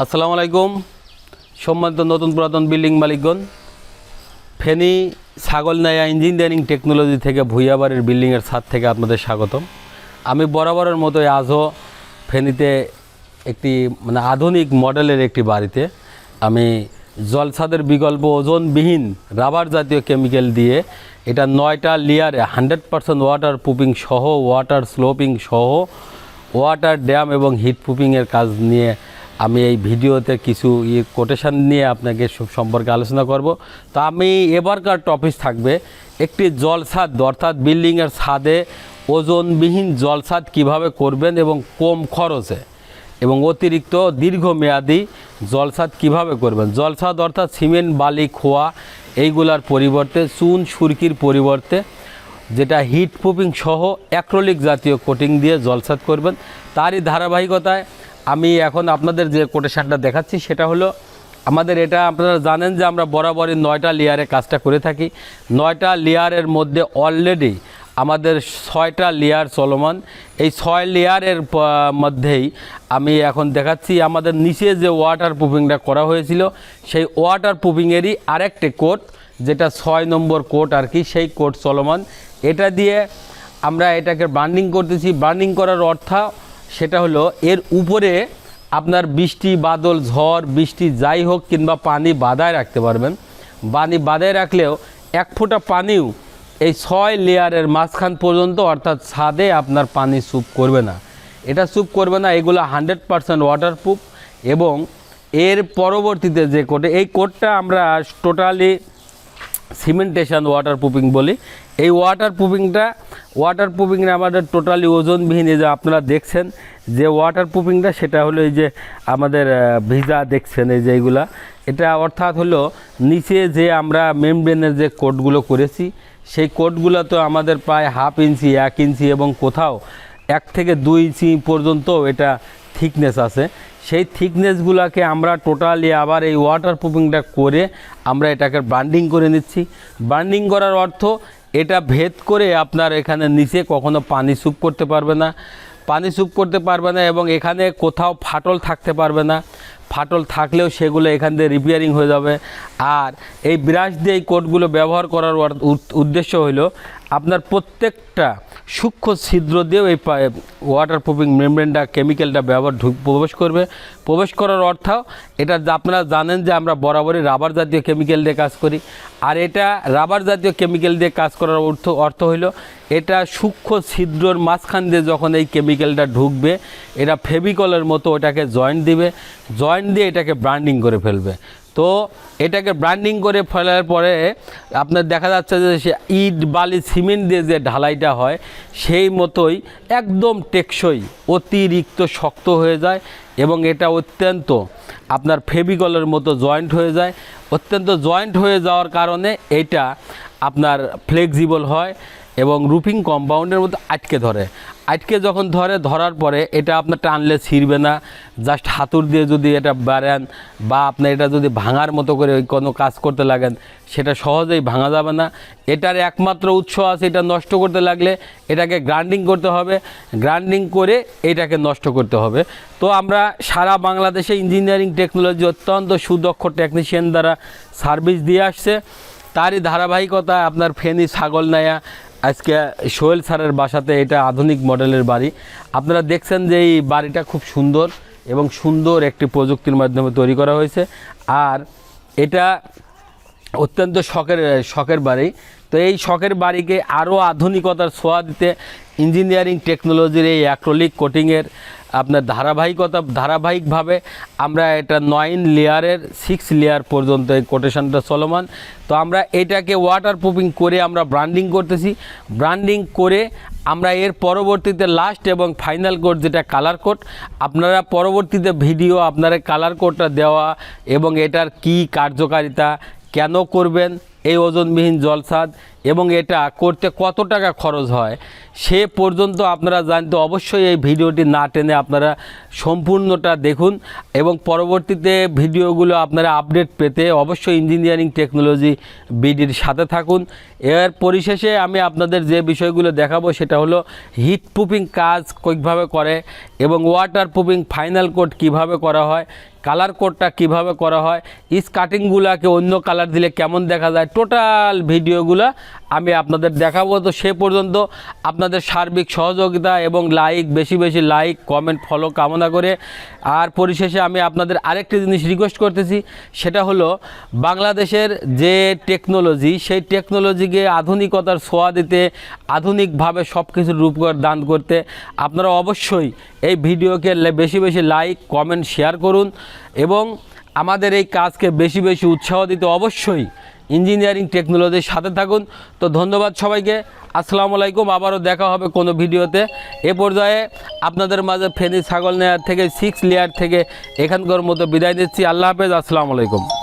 আসসালামু আলাইকুম। সম্মানিত নতুন পুরাতন বিল্ডিং মালিকগণ, ফেনী ছাগলনাইয়া ইঞ্জিনিয়ারিং টেকনোলজি থেকে ভুইয়াবাড়ির বিল্ডিংয়ের ছাদ থেকে আপনাদের স্বাগতম। আমি বরাবরের মতোই আজও ফেনীতে একটি মানে আধুনিক মডেলের একটি বাড়িতে। আমি জলছাদের বিকল্প ওজনবিহীন রাবার জাতীয় কেমিক্যাল দিয়ে এটা নয়টা লেয়ারে হান্ড্রেড পারসেন্ট ওয়াটার প্রুফিং সহ ওয়াটার স্লোপিং সহ ওয়াটার ড্যাম এবং হিট প্রুফিংয়ের কাজ নিয়ে আমি এই ভিডিওতে কিছু ইয়ে কোটেশন নিয়ে আপনাকে সম্পর্কে আলোচনা করব। তো আমি এবারকার টপিক থাকবে, একটি জলসাদ, অর্থাৎ বিল্ডিংয়ের ছাদে ওজনবিহীন জলসাদ কীভাবে করবেন এবং কম খরচে এবং অতিরিক্ত দীর্ঘমেয়াদী জলসাদ কীভাবে করবেন? জলসাদ অর্থাৎ সিমেন্ট, বালি, খোয়া, এইগুলার পরিবর্তে, চুন, সুরকির পরিবর্তে, যেটা হিট প্রুফিং সহ অ্যাক্রোলিক জাতীয় কোটিং দিয়ে জলসাত করবেন। তারই ধারাবাহিকতায় আমি এখন আপনাদের যে কোটেশনটা দেখাচ্ছি, সেটা হলো, আমাদের এটা আপনারা জানেন যে আমরা বরাবরই নয়টা লেয়ারে কাজটা করে থাকি। নয়টা লেয়ারের মধ্যে অলরেডি আমাদের ছয়টা লেয়ার চলমান। এই ছয় লেয়ারের মধ্যেই আমি এখন দেখাচ্ছি আমাদের নিচে যে ওয়াটার প্রুফিংটা করা হয়েছিল, সেই ওয়াটার প্রুফিংয়েরই আরেকটি কোট যেটা ছয় নম্বর কোট আর কি, সেই কোট চলমান। এটা দিয়ে আমরা এটাকে বার্নিং করতেছি। বার্নিং করার অর্থ সেটা হলো এর উপরে আপনার বৃষ্টি, বাদল, ঝড়, বৃষ্টি যাই হোক কিংবা পানি বাধায় রাখতে পারবেন। পানি বাধায় রাখলেও এক ফোঁটা পানিও এই ছয় লেয়ারের মাঝখান পর্যন্ত অর্থাৎ ছাদে আপনার পানি স্যুপ করবে না। এটা স্যুপ করবে না, এগুলো হান্ড্রেড পারসেন্ট ওয়াটারপ্রুফ এবং এর পরবর্তীতে যে কোটে, এই কোটটা আমরা টোটালি সিমেন্টেশন ওয়াটার প্রুফিং বলি। এই ওয়াটার প্রুফিংটা ওয়াটার আমাদের টোটালি ওজনবিহীন এই যে আপনারা দেখছেন, যে ওয়াটার প্রুফিংটা সেটা হলো এই যে আমাদের ভিজা দেখছেন এই যে এইগুলা এটা অর্থাৎ হলো নিচে যে আমরা মেমব্রেনের যে কোটগুলো করেছি, সেই কোটগুলো তো আমাদের প্রায় হাফ ইঞ্চি এক ইঞ্চি এবং কোথাও এক থেকে দুই ইঞ্চি পর্যন্ত এটা থিকনেস আছে। সেই থিকনেসগুলোকে আমরা টোটালি আবার এই ওয়াটার প্রুফিংটা করে আমরা এটাকে বান্ডিং করে নিচ্ছি। বান্ডিং করার অর্থ এটা ভেদ করে আপনার এখানে নিচে কখনো পানি স্যুপ করতে পারবে না। পানি স্যুপ করতে পারবে না এবং এখানে কোথাও ফাটল থাকতে পারবে না। ফাটল থাকলেও সেগুলো এখান দিয়ে রিপেয়ারিং হয়ে যাবে। আর এই ব্রাশ দিয়ে এই কোটগুলো ব্যবহার করার উদ্দেশ্য হলো আপনার প্রত্যেকটা সূক্ষ্ম ছিদ্র দিয়েও এই ওয়াটার প্রুফিং মেমব্রেনটা কেমিক্যালটা ব্যবহার প্রবেশ করবে। প্রবেশ করার অর্থ এটা আপনারা জানেন যে আমরা বরাবরই রাবার জাতীয় কেমিক্যাল দিয়ে কাজ করি। আর এটা রাবার জাতীয় কেমিক্যাল দিয়ে কাজ করার অর্থ অর্থ হইল এটা সূক্ষ্ম ছিদ্রর মাঝখান দিয়ে যখন এই কেমিক্যালটা ঢুকবে, এটা ফেভিকলের মতো ওটাকে জয়েন্ট দিবে। জয়েন্ট দিয়ে এটাকে ব্র্যান্ডিং করে ফেলবে। তো এটাকে ব্র্যান্ডিং করে ফেলার পরে আপনার দেখা যাচ্ছে যে সে ইট, বালি, সিমেন্ট দিয়ে যে ঢালাইটা হয়, সেই মতোই একদম টেকসই, অতিরিক্ত শক্ত হয়ে যায় এবং এটা অত্যন্ত আপনার ফেভিকলের মতো জয়েন্ট হয়ে যায়। অত্যন্ত জয়েন্ট হয়ে যাওয়ার কারণে এটা আপনার ফ্লেক্সিবল হয়। এবং রুফিং কম্পাউন্ডের মধ্যে আটকে ধরে। আটকে যখন ধরে, ধরার পরে এটা আপনার টানলে ছিঁড়বে না। জাস্ট হাতুর দিয়ে যদি এটা বাড়ান বা আপনি এটা যদি ভাঙার মতো করে ওই কোনো কাজ করতে লাগেন, সেটা সহজেই ভাঙা যাবে না। এটার একমাত্র উৎস আছে এটা নষ্ট করতে লাগলে এটাকে গ্রাইন্ডিং করতে হবে। গ্রাইন্ডিং করে এটাকে নষ্ট করতে হবে। তো আমরা সারা বাংলাদেশে ইঞ্জিনিয়ারিং টেকনোলজি অত্যন্ত সুদক্ষ টেকনিশিয়ান দ্বারা সার্ভিস দিয়ে আসছে। তারই ধারাবাহিকতা আপনার ফেনী ছাগলনায়া আজকে সোহেল স্যারের বাসাতে এটা আধুনিক মডেলের বাড়ি। আপনারা দেখছেন যে এই বাড়িটা খুব সুন্দর এবং সুন্দর একটি প্রযুক্তির মাধ্যমে তৈরি করা হয়েছে। আর এটা অত্যন্ত শখের শখের বাড়ি। তো এই শখের বাড়িকে আরও আধুনিকতার ছোঁয়া দিতে ইঞ্জিনিয়ারিং টেকনোলজির এই অ্যাক্রোলিক কোটিংয়ের আপনার ধারাবাহিকতা, ধারাবাহিকভাবে আমরা এটা নয়ন লেয়ারের সিক্স লেয়ার পর্যন্ত এই কোটেশনটা চলমান। তো আমরা এটাকে ওয়াটার প্রুফিং করে আমরা ব্র্যান্ডিং করতেছি। ব্র্যান্ডিং করে আমরা এর পরবর্তীতে লাস্ট এবং ফাইনাল কোড যেটা কালার কোড আপনারা পরবর্তীতে ভিডিও আপনারা কালার কোডটা দেওয়া এবং এটার কি কার্যকারিতা কেন করবেন? এই ওজনবিহীন জলসাদ এবং এটা করতে কত টাকা খরচ হয়? সে পর্যন্ত আপনারা জানতে অবশ্যই এই ভিডিওটি না টেনে আপনারা সম্পূর্ণটা দেখুন এবং পরবর্তীতে ভিডিওগুলো আপনারা আপডেট পেতে অবশ্যই ইঞ্জিনিয়ারিং টেকনোলজি বিডির সাথে থাকুন। এর পরিশেষে আমি আপনাদের যে বিষয়গুলো দেখাবো সেটা হলো হিট প্রুফিং কাজ কীভাবে করে এবং ওয়াটার প্রুফিং ফাইনাল কোড কীভাবে করা হয় কালার কোডটা কীভাবে করা হয়? ইস কাটিংগুলাকে অন্য কালার দিলে কেমন দেখা যায়? টোটাল ভিডিওগুলো আমি আপনাদের দেখাবো। তো সে পর্যন্ত আপনাদের সার্বিক সহযোগিতা এবং লাইক বেশি বেশি লাইক কমেন্ট ফলো কামনা করে। আর পরিশেষে আমি আপনাদের আরেকটি জিনিস রিকোয়েস্ট করতেছি। সেটা হলো, বাংলাদেশের যে টেকনোলজি সেই টেকনোলজিকে আধুনিকতার ছোঁয়া দিতে, আধুনিকভাবে সব কিছুর রূপকর দান করতে আপনারা অবশ্যই এই ভিডিওকে বেশি বেশি লাইক কমেন্ট শেয়ার করুন। এবং আমাদের এই কাজকে বেশি বেশি উৎসাহ দিতে অবশ্যই ইঞ্জিনিয়ারিং টেকনোলজির সাথে থাকুন। তো ধন্যবাদ সবাইকে। আসসালামু আলাইকুম। আবারও দেখা হবে কোনো ভিডিওতে। এ পর্যায়ে আপনাদের মাঝে ফেনি ছাগল নেয়ার থেকে সিক্স লেয়ার থেকে এখানকার মতো বিদায় দিচ্ছি আল্লাহ হাফেজ। আসসালামু আলাইকুম।